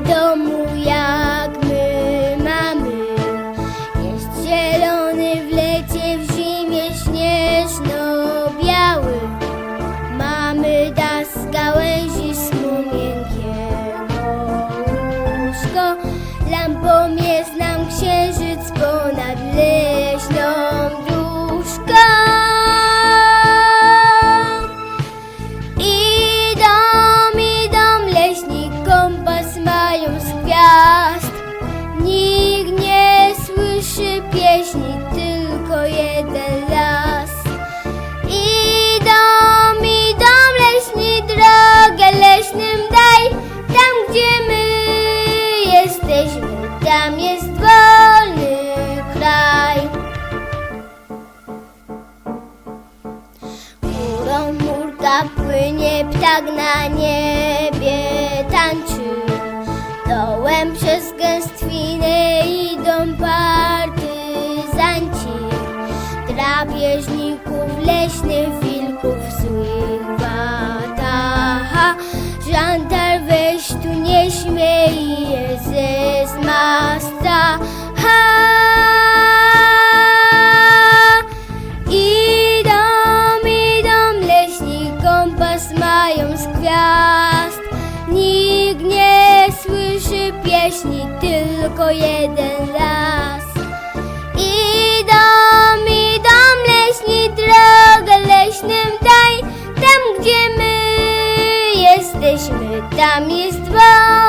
domu jak my mamy. Jest zielony w lecie, w zimie śnieżno-biały. Mamy da z gałęzi snu miękkiego łóżko. Lampą jest nam księżyc ponad pieśni, tylko jeden las. Idą, idą leśni, drogę leśnym daj, tam gdzie my jesteśmy, tam jest wolny kraj. Górą murka płynie, ptak na niebie tańczy. Leśnych, wilków złych wataha. Żantar weź tu nie śmiej ze zmasta. Idą, idą leśni, kompas mają z gwiazd. Nikt nie słyszy pieśni, tylko jeden las. jesteśmy, tam jest dwa.